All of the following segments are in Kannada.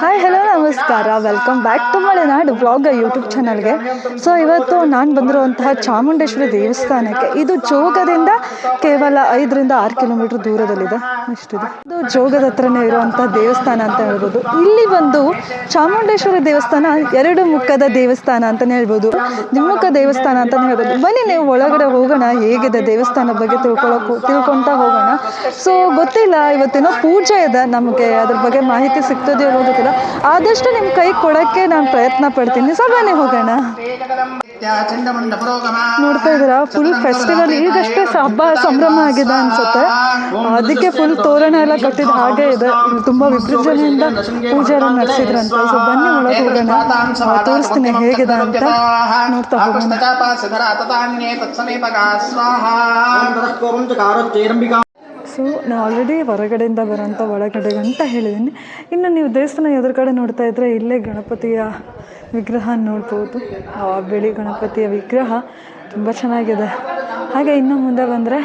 ಹಾಯ್ ಹಲೋ ನಮಸ್ಕಾರ. Welcome back to Malenadu blog YouTube ಚಾನಲ್ಗೆ ಸೊ ಇವತ್ತು ನಾನು ಬಂದಿರುವಂತಹ ಚಾಮುಂಡೇಶ್ವರಿ ದೇವಸ್ಥಾನಕ್ಕೆ ಇದು ಜೋಗದಿಂದ ಕೇವಲ ಐದರಿಂದ ಆರು ಕಿಲೋಮೀಟರ್ ದೂರದಲ್ಲಿದೆ. ಇಷ್ಟಿದೆ. ಇದು ಜೋಗದ ಹತ್ರನೇ ಇರುವಂಥ ದೇವಸ್ಥಾನ ಅಂತ ಹೇಳ್ಬೋದು. ಇಲ್ಲಿ ಬಂದು ಚಾಮುಂಡೇಶ್ವರಿ ದೇವಸ್ಥಾನ, ಎರಡು ಮುಖದ ದೇವಸ್ಥಾನ ಅಂತಲೇ ಹೇಳ್ಬೋದು. ದ್ವಿಮುಖ ದೇವಸ್ಥಾನ ಅಂತಲೇ ಹೇಳ್ಬೋದು. ಬನ್ನಿ ನೀವು ಒಳಗಡೆ ಹೋಗೋಣ, ಹೇಗಿದೆ ದೇವಸ್ಥಾನ ಬಗ್ಗೆ ತಿಳ್ಕೊಳ್ಳೋಕೆ ತಿಳ್ಕೊತಾ ಹೋಗೋಣ. ಸೊ ಗೊತ್ತಿಲ್ಲ, ಇವತ್ತೇನೋ ಪೂಜೆ ಇದೆ ನಮಗೆ. ಅದ್ರ ಬಗ್ಗೆ ಮಾಹಿತಿ ಸಿಗ್ತದೆ ಅನ್ನೋದು ಗೊತ್ತಿಲ್ಲ ಆದಷ್ಟು ನಿಮ್ಮ ಕೈ ಕೊಡೋಕ್ಕೆ ನಾನು ಪ್ರಯತ್ನ ಪಡ್ತೀನಿ. ಸೊ, ಬನ್ನಿ ಹೋಗೋಣ. ನೋಡ್ತಾ ಇದ್ದೀರಾ? ಫುಲ್ ಫೆಸ್ಟಿವಲ್ ಈಗಷ್ಟೇ ಹಬ್ಬ ಸಂಭ್ರಮ ಆಗಿದೆ ಅನ್ಸುತ್ತೆ. ಅದಕ್ಕೆ ಫುಲ್ ತೋರಣ ಎಲ್ಲ ಕಟ್ಟಿದ ಹಾಗೆ ಇದೆ. ತುಂಬಾ ವಿಸರ್ಜನೆಯಿಂದ ಪೂಜೆ ಎಲ್ಲ ನಡೆಸಿದ್ರಂತೆ. ಸೊ ಬನ್ನಿ ಒಳಗೆ ಹೋಗೋಣ. ತೋರಿಸ್ತೀನಿ ಹೇಗಿದೆ ಅಂತ. ನೋಡ್ತಾ ಹೋಗೋಣ. ಸೊ, ನಾ ಆಲ್ರೆಡಿ ಹೊರಗಡೆಯಿಂದ ಬರೋಂಥ ಒಳಗಡೆ ಅಂತ ಹೇಳಿದ್ದೀನಿ ಇನ್ನು ನೀವು ದೇವಸ್ಥಾನ ಎದುರುಗಡೆ ನೋಡ್ತಾ ಇದ್ದರೆ ಇಲ್ಲೇ ಗಣಪತಿಯ ವಿಗ್ರಹ ನೋಡ್ಬೋದು. ಆ ಬಿಳಿ ಗಣಪತಿಯ ವಿಗ್ರಹ ತುಂಬ ಚೆನ್ನಾಗಿದೆ. ಹಾಗೆ ಇನ್ನು ಮುಂದೆ ಬಂದರೆ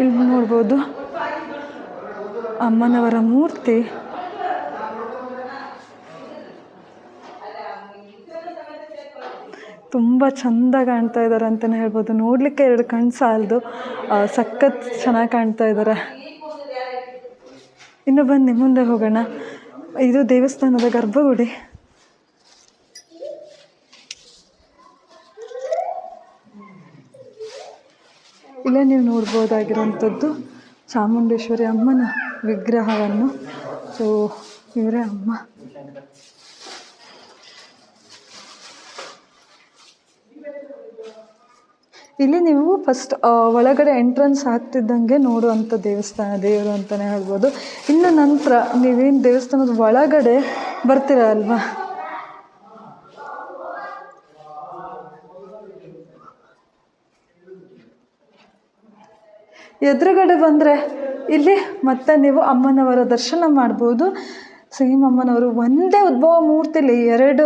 ಇಲ್ಲಿ ನೋಡ್ಬೋದು ಅಮ್ಮನವರ ಮೂರ್ತಿ. ತುಂಬ ಚಂದ ಕಾಣ್ತಾ ಇದ್ದಾರೆ ಅಂತಲೇ ಹೇಳ್ಬೋದು. ನೋಡಲಿಕ್ಕೆ ಎರಡು ಕಣ್ಣು ಸಾಲದು. ಸಖತ್ ಚೆನ್ನಾಗಿ ಕಾಣ್ತಾ ಇದ್ದಾರೆ. ಇನ್ನು ಬನ್ನಿ, ಮುಂದೆ ಹೋಗೋಣ. ಇದು ದೇವಸ್ಥಾನದ ಗರ್ಭಗುಡಿ. ಇಲ್ಲೇ ನೀವು ನೋಡ್ಬೋದಾಗಿರುವಂಥದ್ದು ಚಾಮುಂಡೇಶ್ವರಿ ಅಮ್ಮನ ವಿಗ್ರಹವನ್ನು. ಸೊ ಇವರೇ ಅಮ್ಮ. ಇಲ್ಲಿ ನೀವು ಫಸ್ಟ್ ಒಳಗಡೆ ಎಂಟ್ರೆನ್ಸ್ ಆಗ್ತಿದ್ದಂಗೆ ನೋಡುವಂಥ ದೇವಸ್ಥಾನ, ದೇವರು ಅಂತಲೇ ಹೇಳ್ಬೋದು. ಇನ್ನು ನಂತರ ನೀವೇನು ದೇವಸ್ಥಾನದ ಒಳಗಡೆ ಬರ್ತೀರ ಅಲ್ವಾ? ಎದುರುಗಡೆ ಬಂದರೆ ಇಲ್ಲಿ ಮತ್ತೆ ನೀವು ಅಮ್ಮನವರ ದರ್ಶನ ಮಾಡ್ಬೋದು. ಸೇಮ್ ಅಮ್ಮನವರು ಒಂದೇ ಉದ್ಭವ ಮೂರ್ತಿಲಿ ಎರಡು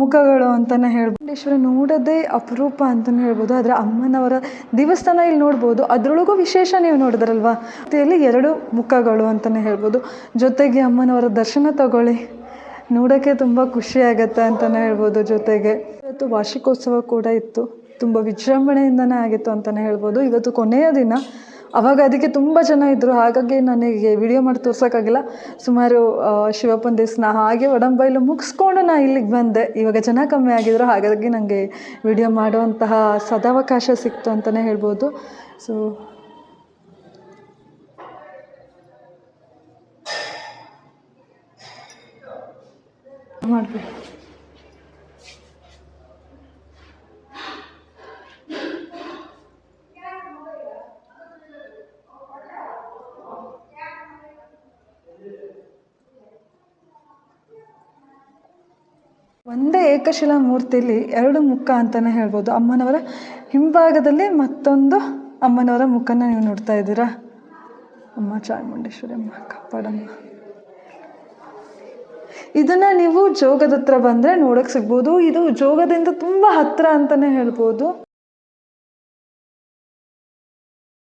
ಮುಖಗಳು ಅಂತಲೇ ಹೇಳ್ಬೋದು. ಮುರುಡೇಶ್ವರ ನೋಡೋದೇ ಅಪರೂಪ ಅಂತಲೇ ಹೇಳ್ಬೋದು. ಆದರೆ ಅಮ್ಮನವರ ದೇವಸ್ಥಾನ ಇಲ್ಲಿ ನೋಡ್ಬೋದು. ಅದರೊಳಗೂ ವಿಶೇಷ ನೀವು ನೋಡಿದ್ರಲ್ವಾ? ಮೂರ್ತಿಯಲ್ಲಿ ಎರಡು ಮುಖಗಳು ಅಂತಲೇ ಹೇಳ್ಬೋದು. ಜೊತೆಗೆ ಅಮ್ಮನವರ ದರ್ಶನ ತಗೊಳ್ಳಿ. ನೋಡೋಕ್ಕೆ ತುಂಬ ಖುಷಿ ಆಗುತ್ತೆ ಅಂತಲೇ ಹೇಳ್ಬೋದು ಜೊತೆಗೆ. ಇವತ್ತು ವಾರ್ಷಿಕೋತ್ಸವ ಕೂಡ ಇತ್ತು. ತುಂಬ ವಿಜೃಂಭಣೆಯಿಂದನೇ ಆಗಿತ್ತು ಅಂತಲೇ ಹೇಳ್ಬೋದು. ಇವತ್ತು ಕೊನೆಯ ದಿನ. ಅವಾಗ ಅದಕ್ಕೆ ತುಂಬ ಜನ ಇದ್ದರು ಹಾಗಾಗಿ ನನಗೆ ವಿಡಿಯೋ ಮಾಡಿ ತೋರ್ಸೋಕ್ಕಾಗಿಲ್ಲ. ಸುಮಾರು ಶಿವಪ್ಪನ ದೇವಸ್ಥಾನ ಹಾಗೆ ಒಡಂಬೈಲು ಮುಗಿಸ್ಕೊಂಡು ನಾ ಇಲ್ಲಿಗೆ ಬಂದೆ. ಇವಾಗ ಜನ ಕಮ್ಮಿ ಆಗಿದ್ರು. ಹಾಗಾಗಿ ನನಗೆ ವಿಡಿಯೋ ಮಾಡುವಂತಹ ಸದಾವಕಾಶ ಸಿಕ್ತು ಅಂತಲೇ ಹೇಳ್ಬೋದು. ಸೊ ಮಾಡಬೇಕು. ಒಂದೇ ಏಕಶಿಲಾ ಮೂರ್ತಿಲಿ ಎರಡು ಮುಖ ಅಂತಲೇ ಹೇಳ್ಬೋದು. ಅಮ್ಮನವರ ಹಿಂಭಾಗದಲ್ಲಿ ಮತ್ತೊಂದು ಅಮ್ಮನವರ ಮುಖನ ನೀವು ನೋಡ್ತಾ ಇದ್ದೀರಾ? ಅಮ್ಮ ಚಾಮುಂಡೇಶ್ವರಿ ಅಮ್ಮ, ಕಾಪಾಡಮ್ಮ. ಇದನ್ನ ನೀವು ಜೋಗದ ಹತ್ರ ಬಂದರೆ ನೋಡೋಕೆ ಸಿಗ್ಬೋದು. ಇದು ಜೋಗದಿಂದ ತುಂಬ ಹತ್ತಿರ ಅಂತಲೇ ಹೇಳ್ಬೋದು.